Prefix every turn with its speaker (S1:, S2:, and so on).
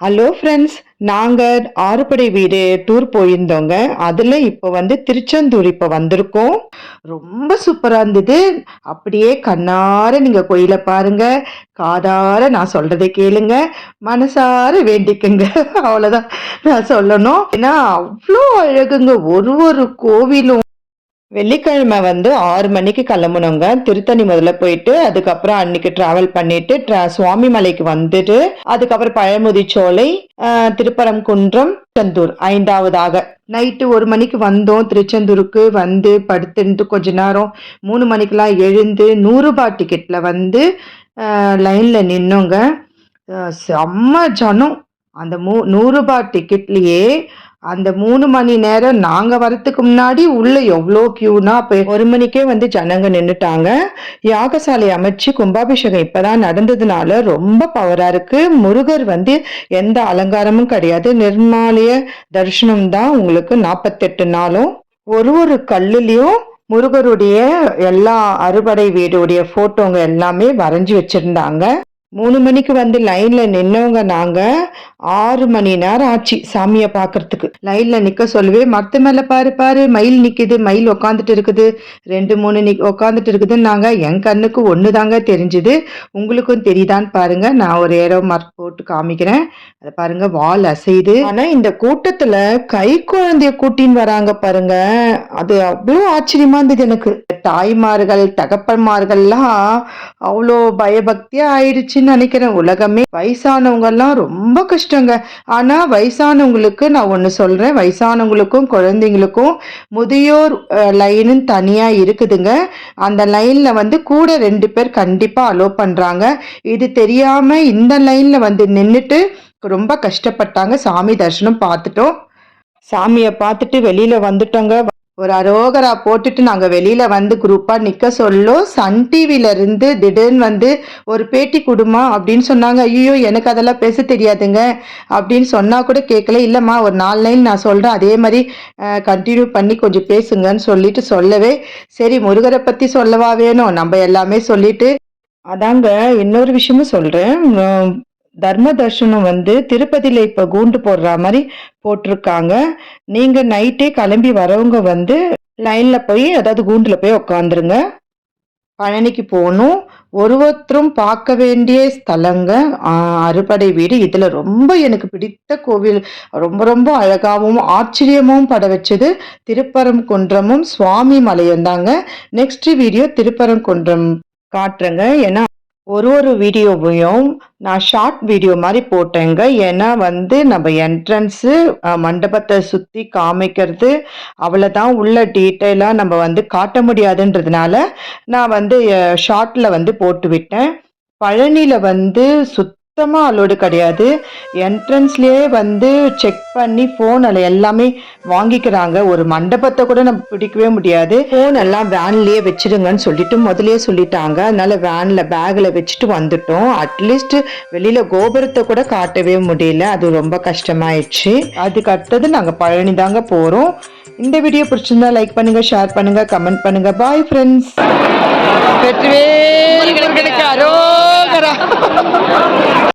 S1: Hello friends நாங்கள் ஆறுபடை வீடு tour போயிருந்தோங்க. அதில் இப்போ வந்து திருச்செந்தூர் இப்போ வந்திருக்கோம். ரொம்ப சூப்பராக இருந்தது. அப்படியே கண்ணார நீங்கள் கோயிலை பாருங்கள் காதார நான் சொல்கிறத கேளுங்க. மனசார வேண்டிக்குங்க. அவ்வளோதான் நான் சொல்லணும். ஏன்னா அவ்வளோ அழகுங்க. ஒரு ஒரு கோவிலும் வெள்ளிக்கிழமை வந்து ஆறு மணிக்கு கிளம்பணுங்க திருத்தணி முதல்ல போயிட்டு அதுக்கப்புறம் அன்னைக்கு டிராவல் பண்ணிட்டு சுவாமி மலைக்கு வந்துட்டு அதுக்கப்புறம் பழமுதிச்சோலை திருப்பரங்குன்றம் திருச்செந்தூர் ஐந்தாவதாக. நைட்டு ஒரு மணிக்கு வந்தோம். திருச்செந்தூருக்கு வந்து படுத்துட்டு கொஞ்ச நேரம் மூணு மணிக்கெல்லாம் எழுந்து நூறுபா டிக்கெட்டில் வந்து லைனில் நின்னோங்க. செம்ம ஜனம். அந்த மூ நூறுபா டிக்கெட்லேயே அந்த மூணு மணி நேரம் நாங்க வரத்துக்கு முன்னாடி உள்ள எவ்வளோ கியூனா இப்போ ஒரு மணிக்கே வந்து ஜனங்க நின்றுட்டாங்க யாகசாலை அமைச்சு கும்பாபிஷேகம் இப்பதான் நடந்ததுனால ரொம்ப பவரா இருக்கு. முருகர் வந்து எந்த அலங்காரமும் கிடையாது. நிர்மாலய தரிசனம் தான் உங்களுக்கு நாற்பத்தெட்டு நாளும். ஒரு ஒரு கல்லுலயும் முருகருடைய எல்லா அறுபடை வீடுடைய போட்டோங்க எல்லாமே வரைஞ்சி வச்சிருந்தாங்க. மூணு மணிக்கு வந்து லைன்ல நின்னவங்க நாங்க ஆறு மணி நேரம் ஆச்சு சாமியை பார்க்கறதுக்கு. லைன்ல நிக்க சொல்லவே மரத்து மேல பாரு பாரு மயில் நிக்குது மயில் உக்காந்துட்டு இருக்குது. ரெண்டு மூணு நிக் உக்காந்துட்டு நாங்கள் என் கண்ணுக்கு ஒன்று தாங்க தெரிஞ்சுது. உங்களுக்கும் தெரியுதான்னு பாருங்க. நான் ஒரு ஏரோ மார்க் போட்டு காமிக்கிறேன். அதை பாருங்க வால் அசையுது. ஆனா இந்த கூட்டத்துல கை குழந்தைய கூட்டின்னு வராங்க பாருங்க. அது அவ்வளோ ஆச்சரியமா இருந்தது எனக்கு. தாய்மார்கள் தகப்பன்மார்கள்லாம் அவ்வளோ பயபக்தியா ஆயிடுச்சுன்னு நினைக்கிறேன் உலகமே வயசானவங்க எல்லாம் ரொம்ப கஷ்டங்க. ஆனா வயசானவங்களுக்கு நான் ஒன்று சொல்றேன். வயசானவங்களுக்கும் குழந்தைங்களுக்கும் முதியோர் லைனு தனியா இருக்குதுங்க. அந்த லைன்ல வந்து கூட ரெண்டு பேர் கண்டிப்பா அலோ பண்றாங்க. இது தெரியாம இந்த லைன்ல வந்து நின்றுட்டு ரொம்ப கஷ்டப்பட்டாங்க. சாமி தரிசனம் பார்த்துட்டோம். சாமியை பார்த்துட்டு வெளியில வந்துட்டோங்க. ஒரு அரோகரா போட்டுட்டு நாங்கள் வெளியில வந்து குரூப்பா நிக்க சொல்லும். சன் டிவில இருந்து திடீர்னு வந்து ஒரு பேட்டி கொடுமா அப்படின்னு சொன்னாங்க. ஐயோ எனக்கு அதெல்லாம் பேச தெரியாதுங்க அப்படின்னு சொன்னா கூட கேட்கல. இல்லம்மா ஒரு நாலு லைன் நான் சொல்றேன். அதே மாதிரி கண்டினியூ பண்ணி கொஞ்சம் பேசுங்கன்னு சொல்லிட்டு சொல்லவே. சரி முருகரை பத்தி சொல்லவா வேணும்? நம்ம எல்லாமே சொல்லிட்டு. அதாங்க இன்னொரு விஷயமும் சொல்றேன். தர்ம தர்ஷனம் வந்து திருப்பதியில் இப்போ கூண்டு போடுற மாதிரி போட்டிருக்காங்க. நீங்கள் நைட்டே கிளம்பி வரவங்க வந்து லைனில் போய் அதாவது கூண்டில் போய் உக்காந்துருங்க. பழனிக்கு போகணும். ஒரு ஒருத்தரும் பார்க்க வேண்டிய ஸ்தலங்க அறுபடை வீடு. இதில் ரொம்ப எனக்கு பிடித்த கோவில். ரொம்ப ரொம்ப அழகாகவும் ஆச்சரியமும் பட வச்சது திருப்பரங்குன்றமும் சுவாமி மலையும் தாங்க நெக்ஸ்ட் வீடியோ திருப்பரங்குன்றம் காட்டுறேங்க. ஏன்னா ஒரு ஒரு வீடியோவையும் நான் ஷார்ட் வீடியோ மாதிரி போட்டேங்க. ஏன்னா வந்து நம்ம என்ட்ரன்ஸு மண்டபத்தை சுற்றி காமிக்கிறது அவ்வளோதான் உள்ள டீட்டெயிலாக நம்ம வந்து காட்ட முடியாதுன்றதுனால நான் வந்து ஷார்ட்டில் வந்து போட்டு விட்டேன் பழனியில் வந்து சுத் சுத்தமாக அலோடு கிடையாது. என்ட்ரன்ஸ்லேயே வந்து செக் பண்ணி ஃபோன் அதில் எல்லாமே வாங்கிக்கிறாங்க. ஒரு மண்டபத்தை கூட நம்ம பிடிக்கவே முடியாது. ஃபோன் எல்லாம் வேன்லேயே வச்சுடுங்கன்னு சொல்லிட்டு முதலே சொல்லிட்டாங்க. அதனால வேனில் பேக்கில் வச்சுட்டு வந்துட்டோம். அட்லீஸ்ட் வெளியில் கோபுரத்தை கூட காட்டவே முடியல. அது ரொம்ப கஷ்டமாயிடுச்சு. அதுக்கு அடுத்தது நாங்கள் பழனி தாங்க போகிறோம் இந்த வீடியோ பிடிச்சிருந்தா லைக் பண்ணுங்க ஷேர் பண்ணுங்க கமெண்ட் பண்ணுங்க. பாய் ஃப்ரெண்ட்ஸ் வெற்றிவேல் முருகனுக்கு